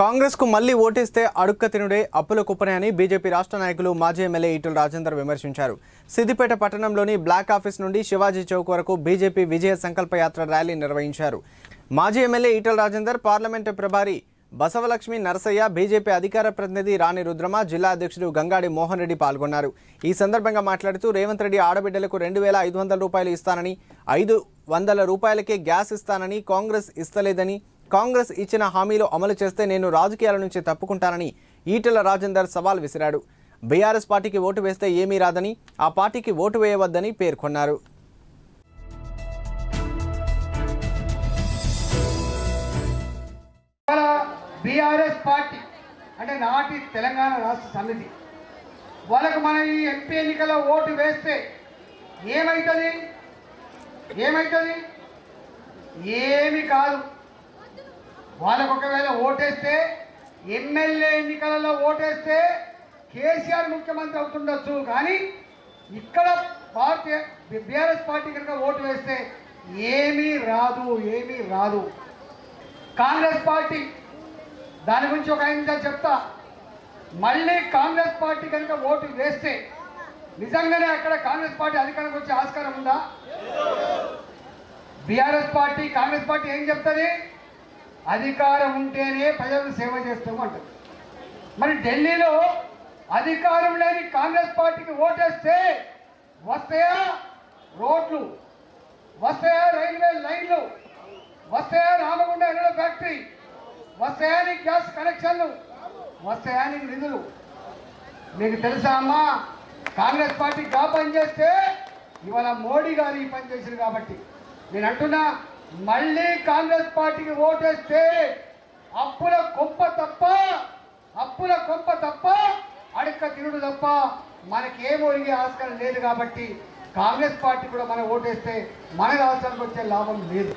కాంగ్రెస్కు మళ్ళీ ఓటేస్తే అడుక్క తినుడే అప్పుల కుప్పనే అని బీజేపీ రాష్ట్ర నాయకులు మాజీ ఎమ్మెల్యే ఈటల రాజేందర్ విమర్శించారు. సిద్దిపేట పట్టణంలోని బ్లాక్ ఆఫీస్ నుండి శివాజీ చౌక్ వరకు బీజేపీ విజయ సంకల్ప యాత్ర ర్యాలీ నిర్వహించారు. మాజీ ఎమ్మెల్యే ఈటల రాజేందర్ పార్లమెంటు ప్రభారి బసవలక్ష్మి నరసయ్య బీజేపీ అధికార ప్రతినిధి రాణి రుద్రమ జిల్లా అధ్యక్షుడు గంగాడి మోహన్ రెడ్డి పాల్గొన్నారు. ఈ సందర్భంగా మాట్లాడుతూ రేవంత్ రెడ్డి ఆడబిడ్డలకు రెండు వేల ఐదు వందల రూపాయలు ఇస్తానని ఐదు వందల రూపాయలకే గ్యాస్ ఇస్తానని కాంగ్రెస్ ఇస్తలేదని కాంగ్రెస్ ఇచ్చిన హామీలు అమలు చేస్తే నేను రాజకీయాల నుంచి తప్పుకుంటానని ఈటెల రాజేందర్ సవాల్ విసిరాడు. బీఆర్ఎస్ పార్టీకి ఓటు వేస్తే ఏమీ రాదని ఆ పార్టీకి ఓటు వేయవద్దని పేర్కొన్నారు. బీఆర్ఎస్ పార్టీ అంటే నాటి తెలంగాణ రాష్ట్ర సమితి. వాళ్ళకు మనం ఈ ఎంపీ ఎన్నికల్లో ఓటు వేస్తే ఏమవుతుంది ఏమవుతుంది ఏమి కాదు. వాళ్ళకు ఒకవేళ ఓటేస్తే ఎమ్మెల్యే ఎన్నికలలో ఓటేస్తే కేసీఆర్ ముఖ్యమంత్రి అవుతుండొచ్చు. కానీ ఇక్కడ పార్టీ బీఆర్ఎస్ పార్టీ కనుక ఓటు వేస్తే ఏమీ రాదు ఏమీ రాదు. కాంగ్రెస్ పార్టీ దాని గురించి ఒక ఆయన చెప్తా. మళ్ళీ కాంగ్రెస్ పార్టీ కనుక ఓటు వేస్తే నిజంగానే అక్కడ కాంగ్రెస్ పార్టీ అధికారంకి వచ్చే ఆస్కారం ఉందా? బీఆర్ఎస్ పార్టీ కాంగ్రెస్ పార్టీ ఏం చెప్తుంది? అధికారం ఉంటేనే ప్రజలకు సేవ చేస్తాము అంటారు. మరి ఢిల్లీలో అధికారం లేని కాంగ్రెస్ పార్టీకి ఓటేస్తే వస్తాయా రోడ్లు వస్తాయా రైల్వే లైన్లు వస్తాయా రామగుండ ఎన్నో ఫ్యాక్టరీ వస్తాయా నీకు గ్యాస్ కనెక్షన్లు వస్తాయా నీకు నిధులు? మీకు తెలుసా అమ్మా కాంగ్రెస్ పార్టీ గా పనిచేస్తే ఇవాళ మోడీ గారు ఈ పని చేశారు కాబట్టి. నేను అంటున్నా మళ్ళీ కాంగ్రెస్ పార్టీకి ఓటేస్తే అప్పుల కొంప తప్ప అప్పుల కొంప తప్ప అడక్క తిరుడు తప్ప మనకేం ఒరిగే ఆస్కారం లేదు కాబట్టి కాంగ్రెస్ పార్టీ కూడా మనం ఓటేస్తే మన రాష్ట్రానికి వచ్చే లాభం లేదు.